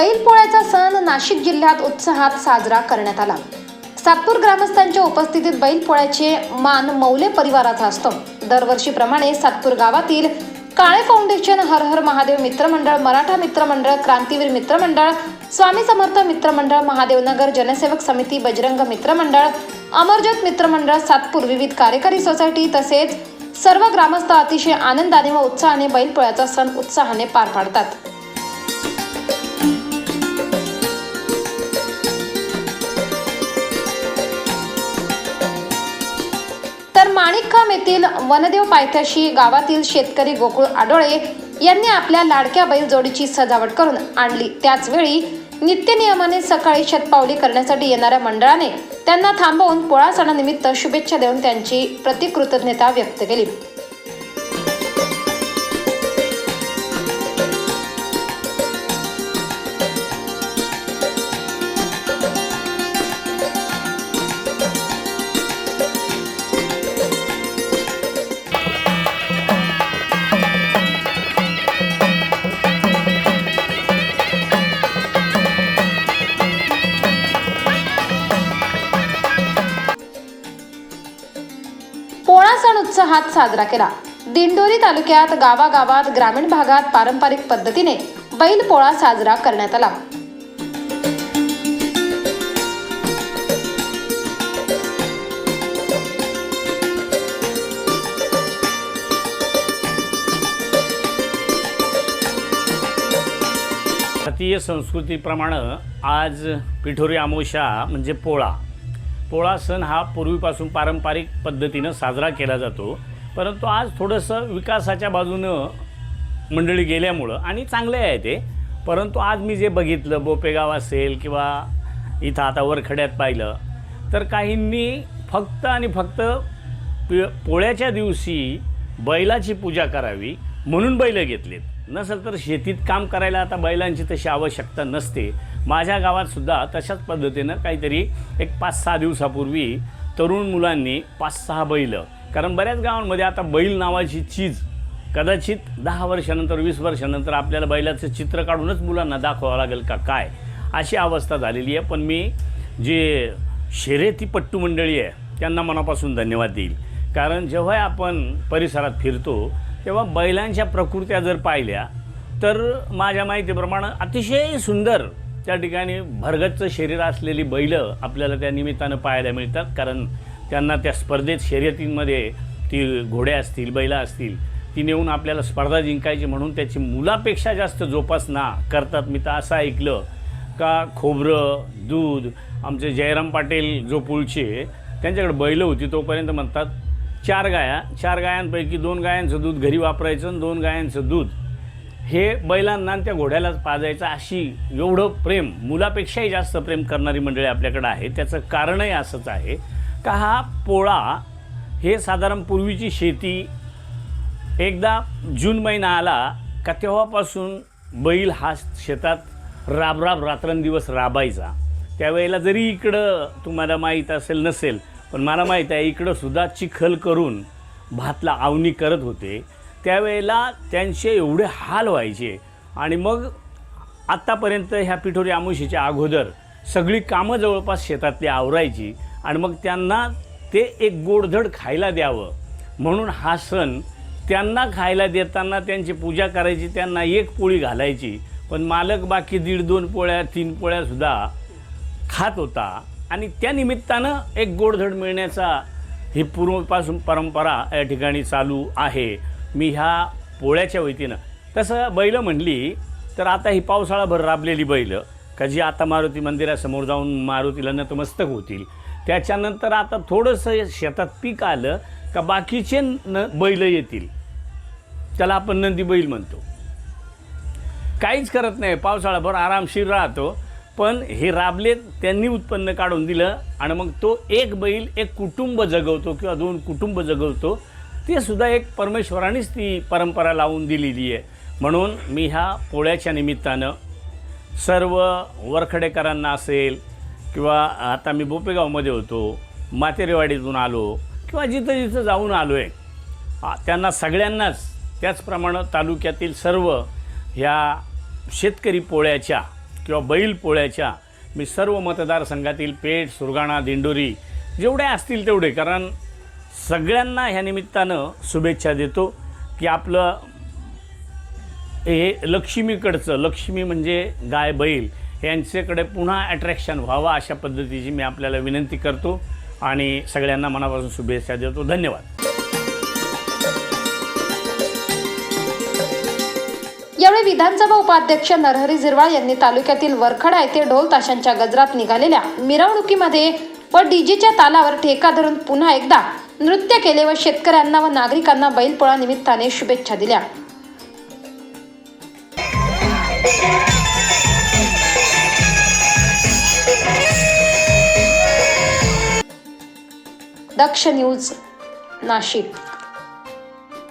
बैलपोळ्याचा सण नाशिक जिल्ह्यात उत्साहात साजरा करण्यात आला. सातपूर ग्रामस्थांच्या उपस्थितीत बैलपोळ्याचे मान मौले परिवाराचा असतो. दरवर्षीप्रमाणे सातपूर गावातील काळे फाउंडेशन हर हर महादेव मित्रमंडळ मराठा मित्रमंडळ क्रांतीवीर मित्रमंडळ स्वामी समर्थ मित्रमंडळ महादेवनगर जनसेवक समिती बजरंग मित्रमंडळ अमरज्योत मित्रमंडळ सातपूर विविध कार्यकारी सोसायटी तसेच सर्व ग्रामस्थ अतिशय आनंदाने व उत्साहाने बैलपोळ्याचा सण उत्साहाने पार पाडतात. माणिकखांब येथील वनदेव पायथ्याशी गावातील शेतकरी गोकुळ आडोळे यांनी आपल्या लाडक्या बैलजोडीची सजावट करून आणली. त्याचवेळी नित्यनियमाने सकाळी शतपावली करण्यासाठी येणाऱ्या मंडळाने त्यांना थांबवून पोळा सणानिमित्त शुभेच्छा देऊन त्यांची प्रतिकृतज्ञता व्यक्त केली. उत्साहात साजरा केला. दिंडोरी तालुक्यात गावागावात ग्रामीण भागात पारंपरिक पद्धतीने बैल पोळा साजरा करण्यात आला. भारतीय संस्कृतीप्रमाणे आज पिठोरी आमोशा म्हणजे पोळा पोळा सण हा पूर्वीपासून पारंपरिक पद्धतीनं साजरा केला जातो. परंतु आज थोडंसं विकासाच्या बाजूनं मंडळी गेल्यामुळं आणि चांगले आहे ते. परंतु आज मी जे बघितलं बोपेगाव असेल किंवा इथं आता वरखड्यात पाहिलं तर काहींनी फक्त आणि फक्त पि पोळ्याच्या दिवशी बैलाची पूजा करावी म्हणून बैलं घेतलेत. नसेल तर शेतीत काम करायला आता बैलांची तशी आवश्यकता नसते. माझ्या गावातसुद्धा तशाच पद्धतीनं काहीतरी एक पाच सहा दिवसापूर्वी तरुण मुलांनी पाच सहा बैल. कारण बऱ्याच गावांमध्ये आता बैल नावाची चीज कदाचित दहा वर्षानंतर वीस वर्षानंतर आपल्याला बैलाचं चित्र काढूनच मुलांना दाखवावं लागेल का काय? अशी अवस्था झालेली आहे. पण मी जे शर्यतीपट्टू मंडळी आहे त्यांना मनापासून धन्यवाद देईल. कारण जेव्हा आपण परिसरात फिरतो तेव्हा बैलांच्या प्रकृत्या जर पाहिल्या तर माझ्या माहितीप्रमाणे अतिशय सुंदर त्या ठिकाणी भरगच्च शरीर असलेली बैलं आपल्याला त्या निमित्तानं पाहायला मिळतात. कारण त्यांना त्या स्पर्धेत शर्यतींमध्ये ती घोड्या असतील बैला असतील ती नेऊन आपल्याला स्पर्धा जिंकायची म्हणून त्याची मुलापेक्षा जास्त जोपासना करतात. मी तर असं ऐकलं. का खोबरं दूध आमचे जयराम पाटील जो पुळचे त्यांच्याकडे बैलं होती तोपर्यंत म्हणतात चार गाया. चार गायांपैकी दोन गायांचं दूध घरी वापरायचं आणि दोन गायांचं दूध हे बैलांना त्या घोड्यालाच पाजायचं अशी एवढं प्रेम मुलापेक्षाही जास्त प्रेम करणारी मंडळी आपल्याकडं आहे. त्याचं कारणही असंच आहे. का हा पोळा हे साधारण पूर्वीची शेती. एकदा जून महिना आला का तेव्हापासून बैल हा शेतात राबराब रात्रंदिवस राबायचा. त्यावेळेला जरी इकडं तुम्हाला माहीत असेल नसेल पण मला माहीत आहे इकडंसुद्धा चिखल करून भातला आवनी करत होते. त्यावेळेला त्यांचे एवढे हाल व्हायचे. आणि मग आत्तापर्यंत ह्या पिठोरी आमुशीच्या अगोदर सगळी कामं जवळपास शेतातली आवरायची आणि मग त्यांना ते एक गोडधड खायला द्यावं. म्हणून हा सण त्यांना खायला देताना त्यांची पूजा करायची त्यांना एक पोळी घालायची. पण मालक बाकी दीड दोन पोळ्या तीन पोळ्यासुद्धा खात होता. आणि त्या निमित्तानं एक गोडधड मिळण्याचा ही पूर्वपासून परंपरा या ठिकाणी चालू आहे. मी ह्या पोळ्याच्या वतीनं. तसं बैलं म्हणली तर आता ही पावसाळाभर राबलेली बैलं का जी आता मारुती मंदिरासमोर जाऊन मारुतीला नतमस्तक होतील. त्याच्यानंतर आता थोडंसं शेतात पीक आलं का बाकीचे न बैल येतील. त्याला आपण नंदी बैल म्हणतो. काहीच करत नाही पावसाळाभर आरामशीर राहतो. पण हे राबले त्यांनी उत्पन्न काढून दिलं आणि मग तो एक बैल एक कुटुंब जगवतो किंवा दोन कुटुंब जगवतो ते सुद्धा एक परमेश्वरानेच ती परंपरा लावून दिलेली आहे. म्हणून मी ह्या पोळ्याच्या निमित्तानं सर्व वरखडेकरांना असेल किंवा आता मी बोपेगावमध्ये होतो मातेरेवाडीतून आलो किंवा जिथं जिथं जाऊन आलो आहे त्यांना सगळ्यांनाच त्याचप्रमाणे तालुक्यातील सर्व ह्या शेतकरी पोळ्याच्या किंवा बैल पोळ्याच्या मी सर्व मतदारसंघातील पेठ सुरगाणा दिंडोरी जेवढे असतील तेवढे कारण सगळ्यांना ह्या निमित्तानं शुभेच्छा देतो की आपलं हे लक्ष्मीकडचं लक्ष्मी म्हणजे गाय बैल यांच्याकडे पुन्हा अट्रॅक्शन व्हावं अशा पद्धतीची मी आपल्याला विनंती करतो आणि सगळ्यांना मनापासून शुभेच्छा देतो. धन्यवाद. यावेळी विधानसभा उपाध्यक्ष नरहरी झिरवाळ यांनी तालुक्यातील वरखडा येथे ढोल ताशांच्या गजरात निघालेल्या मिरवणुकीमध्ये व डीजेच्या तालावर ठेका धरून पुन्हा एकदा नृत्य केले व शेतकऱ्यांना व नागरिकांना बैलपोळा निमित्ताने शुभेच्छा दिल्या. दक्ष न्यूज नाशिक.